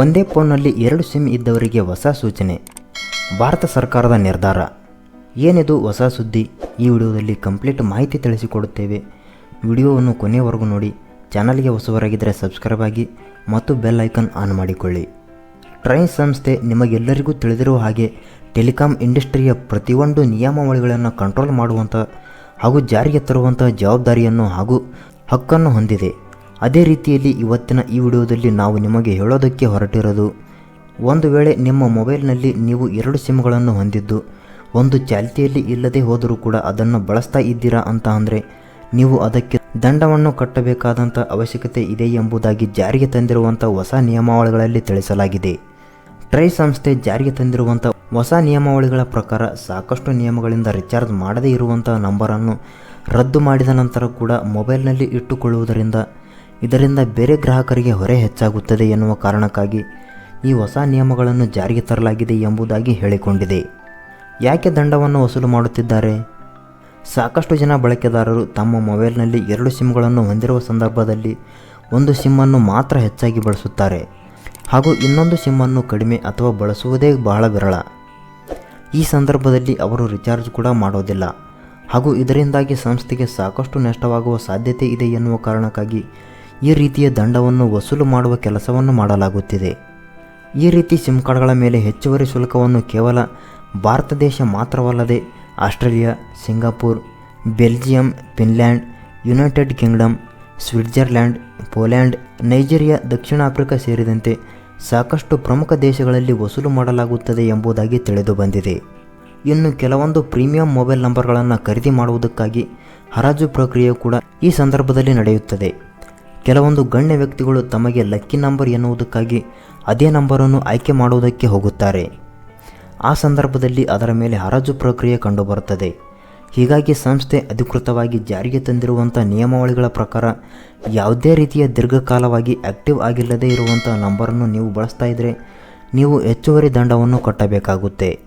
ಒಂದೇ ಫೋನ್ನಲ್ಲಿ ಎರಡು ಸಿಮ್ ಇದ್ದವರಿಗೆ ಹೊಸ ಸೂಚನೆ. ಭಾರತ ಸರ್ಕಾರದ ನಿರ್ಧಾರ. ಏನಿದು ಹೊಸ ಸುದ್ದಿ? ಈ ವಿಡಿಯೋದಲ್ಲಿ ಕಂಪ್ಲೀಟ್ ಮಾಹಿತಿ ತಿಳಿಸಿಕೊಡುತ್ತೇವೆ. ವಿಡಿಯೋವನ್ನು ಕೊನೆಯವರೆಗೂ ನೋಡಿ. ಚಾನಲ್ಗೆ ಹೊಸವರಾಗಿದ್ದರೆ ಸಬ್ಸ್ಕ್ರೈಬ್ ಆಗಿ ಮತ್ತು ಬೆಲ್ ಐಕನ್ ಆನ್ ಮಾಡಿಕೊಳ್ಳಿ. ಟ್ರೈನ್ ಸಂಸ್ಥೆ ನಿಮಗೆಲ್ಲರಿಗೂ ತಿಳಿದಿರುವ ಹಾಗೆ ಟೆಲಿಕಾಂ ಇಂಡಸ್ಟ್ರಿಯ ಪ್ರತಿಯೊಂದು ನಿಯಮಾವಳಿಗಳನ್ನು ಕಂಟ್ರೋಲ್ ಮಾಡುವಂಥ ಹಾಗೂ ಜಾರಿಗೆ ತರುವಂಥ ಜವಾಬ್ದಾರಿಯನ್ನು ಹಾಗೂ ಹಕ್ಕನ್ನು ಹೊಂದಿದೆ. ಅದೇ ರೀತಿಯಲ್ಲಿ ಇವತ್ತಿನ ಈ ವಿಡಿಯೋದಲ್ಲಿ ನಾವು ನಿಮಗೆ ಹೇಳೋದಕ್ಕೆ ಹೊರಟಿರೋದು, ಒಂದು ವೇಳೆ ನಿಮ್ಮ ಮೊಬೈಲ್ನಲ್ಲಿ ನೀವು ಎರಡು ಸಿಮ್ಗಳನ್ನು ಹೊಂದಿದ್ದು, ಒಂದು ಚಾಲ್ತಿಯಲ್ಲಿ ಇಲ್ಲದೆ ಹೋದರೂ ಕೂಡ ಅದನ್ನು ಬಳಸ್ತಾ ಇದ್ದೀರಾ ಅಂತ ಅಂದರೆ, ನೀವು ಅದಕ್ಕೆ ದಂಡವನ್ನು ಕಟ್ಟಬೇಕಾದಂಥ ಅವಶ್ಯಕತೆ ಇದೆ ಎಂಬುದಾಗಿ ಜಾರಿಗೆ ತಂದಿರುವಂಥ ಹೊಸ ನಿಯಮಾವಳಿಗಳಲ್ಲಿ ತಿಳಿಸಲಾಗಿದೆ. ಟ್ರೈ ಸಂಸ್ಥೆ ಜಾರಿಗೆ ತಂದಿರುವಂಥ ಹೊಸ ನಿಯಮಾವಳಿಗಳ ಪ್ರಕಾರ ಸಾಕಷ್ಟು ನಿಯಮಗಳಿಂದ ರಿಚಾರ್ಜ್ ಮಾಡದೇ ಇರುವಂಥ ನಂಬರನ್ನು ರದ್ದು ಮಾಡಿದ ನಂತರ ಕೂಡ ಮೊಬೈಲ್ನಲ್ಲಿ ಇಟ್ಟುಕೊಳ್ಳುವುದರಿಂದ ಇದರಿಂದ ಬೇರೆ ಗ್ರಾಹಕರಿಗೆ ಹೊರೆ ಹೆಚ್ಚಾಗುತ್ತದೆ ಎನ್ನುವ ಕಾರಣಕ್ಕಾಗಿ ಈ ಹೊಸ ನಿಯಮಗಳನ್ನು ಜಾರಿಗೆ ತರಲಾಗಿದೆ ಎಂಬುದಾಗಿ ಹೇಳಿಕೊಂಡಿದೆ. ಯಾಕೆ ದಂಡವನ್ನು ವಸೂಲು ಮಾಡುತ್ತಿದ್ದಾರೆ? ಸಾಕಷ್ಟು ಜನ ಬಳಕೆದಾರರು ತಮ್ಮ ಮೊಬೈಲ್ನಲ್ಲಿ ಎರಡು ಸಿಮ್ಗಳನ್ನು ಹೊಂದಿರುವ ಸಂದರ್ಭದಲ್ಲಿ ಒಂದು ಸಿಮ್ಮನ್ನು ಮಾತ್ರ ಹೆಚ್ಚಾಗಿ ಬಳಸುತ್ತಾರೆ. ಹಾಗೂ ಇನ್ನೊಂದು ಸಿಮ್ಮನ್ನು ಕಡಿಮೆ ಅಥವಾ ಬಳಸುವುದೇ ಬಹಳ ವಿರಳ. ಈ ಸಂದರ್ಭದಲ್ಲಿ ಅವರು ರಿಚಾರ್ಜ್ ಕೂಡ ಮಾಡೋದಿಲ್ಲ. ಹಾಗೂ ಇದರಿಂದಾಗಿ ಸಂಸ್ಥೆಗೆ ಸಾಕಷ್ಟು ನಷ್ಟವಾಗುವ ಸಾಧ್ಯತೆ ಇದೆ ಎನ್ನುವ ಕಾರಣಕ್ಕಾಗಿ ಈ ರೀತಿಯ ದಂಡವನ್ನು ವಸೂಲು ಮಾಡುವ ಕೆಲಸವನ್ನು ಮಾಡಲಾಗುತ್ತಿದೆ. ಈ ರೀತಿ ಸಿಮ್ ಕಾರ್ಡ್ಗಳ ಮೇಲೆ ಹೆಚ್ಚುವರಿ ಶುಲ್ಕವನ್ನು ಕೇವಲ ಭಾರತ ದೇಶ ಮಾತ್ರವಲ್ಲದೆ Australia, Singapore, Belgium, Finland, United Kingdom, Switzerland, Poland, Nigeria, ದಕ್ಷಿಣ ಆಫ್ರಿಕಾ ಸೇರಿದಂತೆ ಸಾಕಷ್ಟು ಪ್ರಮುಖ ದೇಶಗಳಲ್ಲಿ ವಸೂಲು ಮಾಡಲಾಗುತ್ತದೆ ಎಂಬುದಾಗಿ ತಿಳಿದು ಬಂದಿದೆ. ಇನ್ನು ಕೆಲವೊಂದು ಪ್ರೀಮಿಯಂ ಮೊಬೈಲ್ ನಂಬರ್ಗಳನ್ನು ಖರೀದಿ ಮಾಡುವುದಕ್ಕಾಗಿ ಹರಾಜು ಪ್ರಕ್ರಿಯೆ ಕೂಡ ಈ ಸಂದರ್ಭದಲ್ಲಿ ನಡೆಯುತ್ತದೆ. ಕೆಲವೊಂದು ಗಣ್ಯ ವ್ಯಕ್ತಿಗಳು ತಮಗೆ ಲಕ್ಕಿ ನಂಬರ್ ಎನ್ನುವುದಕ್ಕಾಗಿ ಅದೇ ನಂಬರನ್ನು ಆಯ್ಕೆ ಮಾಡುವುದಕ್ಕೆ ಹೋಗುತ್ತಾರೆ. ಆ ಸಂದರ್ಭದಲ್ಲಿ ಅದರ ಮೇಲೆ ಹರಾಜು ಪ್ರಕ್ರಿಯೆ ಕಂಡುಬರುತ್ತದೆ. ಹೀಗಾಗಿ ಸಂಸ್ಥೆ ಅಧಿಕೃತವಾಗಿ ಜಾರಿಗೆ ತಂದಿರುವಂಥ ನಿಯಮಾವಳಿಗಳ ಪ್ರಕಾರ ಯಾವುದೇ ರೀತಿಯ ದೀರ್ಘಕಾಲವಾಗಿ ಆಕ್ಟಿವ್ ಆಗಿಲ್ಲದೇ ಇರುವಂಥ ನಂಬರನ್ನು ನೀವು ಬಳಸ್ತಾ ಇದ್ದರೆ ನೀವು ಹೆಚ್ಚುವರಿ ದಂಡವನ್ನು ಕಟ್ಟಬೇಕಾಗುತ್ತೆ.